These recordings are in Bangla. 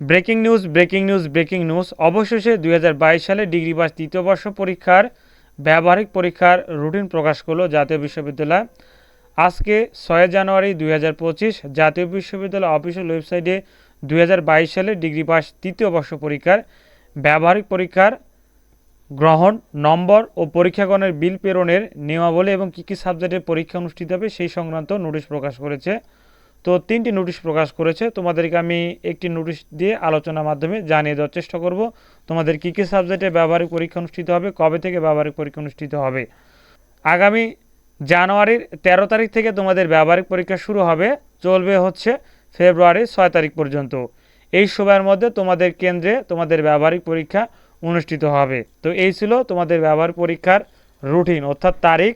Breaking news breaking news breaking news. অবশেষে দুই হাজার বাইশ সালে ডিগ্রি পাস তৃতীয় বর্ষ পরীক্ষার, ব্যবহারিক পরীক্ষার রুটিন প্রকাশ করল জাতীয় বিশ্ববিদ্যালয়। আজকে ছয় জানুয়ারি দুই হাজার পঁচিশ, জাতীয় বিশ্ববিদ্যালয় অফিসিয়াল ওয়েবসাইটে দুই হাজার বাইশ সালে ডিগ্রি পাস তৃতীয় বর্ষ পরীক্ষার, ব্যবহারিক পরীক্ষার গ্রহণ, নম্বর ও পরীক্ষাগণের বিল প্রেরণের নিয়মাবলী এবং কী কী সাবজেক্টের পরীক্ষা অনুষ্ঠিত হবে সেই সংক্রান্ত নোটিশ প্রকাশ করেছে। তো তিনটি নোটিশ প্রকাশ করেছে। তোমাদেরকে আমি একটি নোটিশ দিয়ে আলোচনার মাধ্যমে জানিয়ে দেওয়ার চেষ্টা করব। তোমাদের কী কী সাবজেক্টে ব্যবহারিক পরীক্ষা অনুষ্ঠিত হবে, কবে থেকে ব্যবহারিক পরীক্ষা অনুষ্ঠিত হবে? আগামী জানুয়ারির তেরো তারিখ থেকে তোমাদের ব্যবহারিক পরীক্ষা শুরু হবে। চলবে হচ্ছে ফেব্রুয়ারির ছয় তারিখ পর্যন্ত। এই সময়ের মধ্যে তোমাদের কেন্দ্রে তোমাদের ব্যবহারিক পরীক্ষা অনুষ্ঠিত হবে। তো এই ছিল তোমাদের ব্যবহারিক পরীক্ষার রুটিন, অর্থাৎ তারিখ।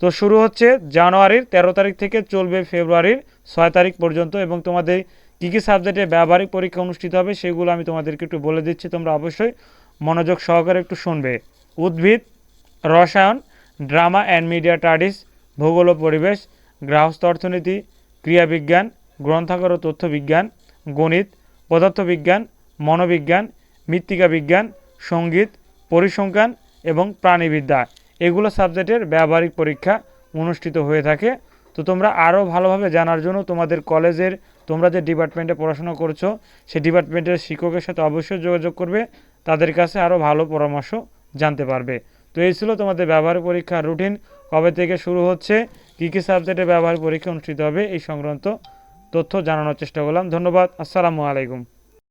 তো শুরু হচ্ছে জানুয়ারির তেরো তারিখ থেকে চলবে ফেব্রুয়ারির ছয় তারিখ পর্যন্ত এবং তোমাদের কী কী সাবজেক্টে ব্যবহারিক পরীক্ষা অনুষ্ঠিত হবে সেগুলো আমি তোমাদেরকে একটু বলে দিচ্ছি, তোমরা অবশ্যই মনোযোগ সহকারে একটু শুনবে। উদ্ভিদ, রসায়ন, ড্রামা অ্যান্ড মিডিয়া স্টাডিজ ভূগোল ও পরিবেশ গৃহস্থ অর্থনীতি, ক্রিয়াবিজ্ঞান, গ্রন্থাগার ও তথ্য বিজ্ঞান গণিত, পদার্থবিজ্ঞান, মনোবিজ্ঞান মৃত্তিকা বিজ্ঞান সংগীত, পরিসংখ্যান এবং প্রাণীবিদ্যা। এগুলো সাবজেক্টের ব্যবহারিক পরীক্ষা অনুষ্ঠিত হয়ে থাকে। তো তোমরা আরও ভালোভাবে জানার জন্য তোমাদের কলেজের, তোমরা যে ডিপার্টমেন্টে পড়াশোনা করছ সেই ডিপার্টমেন্টের শিক্ষকের সাথে অবশ্যই যোগাযোগ করবে, তাদের কাছে আরও ভালো পরামর্শ জানতে পারবে। তো এই ছিল তোমাদের ব্যবহারিক পরীক্ষার রুটিন। কবে থেকে শুরু হচ্ছে, কী কী সাবজেক্টে ব্যবহারিক পরীক্ষা অনুষ্ঠিত হবে, এই সংক্রান্ত তথ্য জানানোর চেষ্টা করলাম। ধন্যবাদ, আসসালামু আলাইকুম।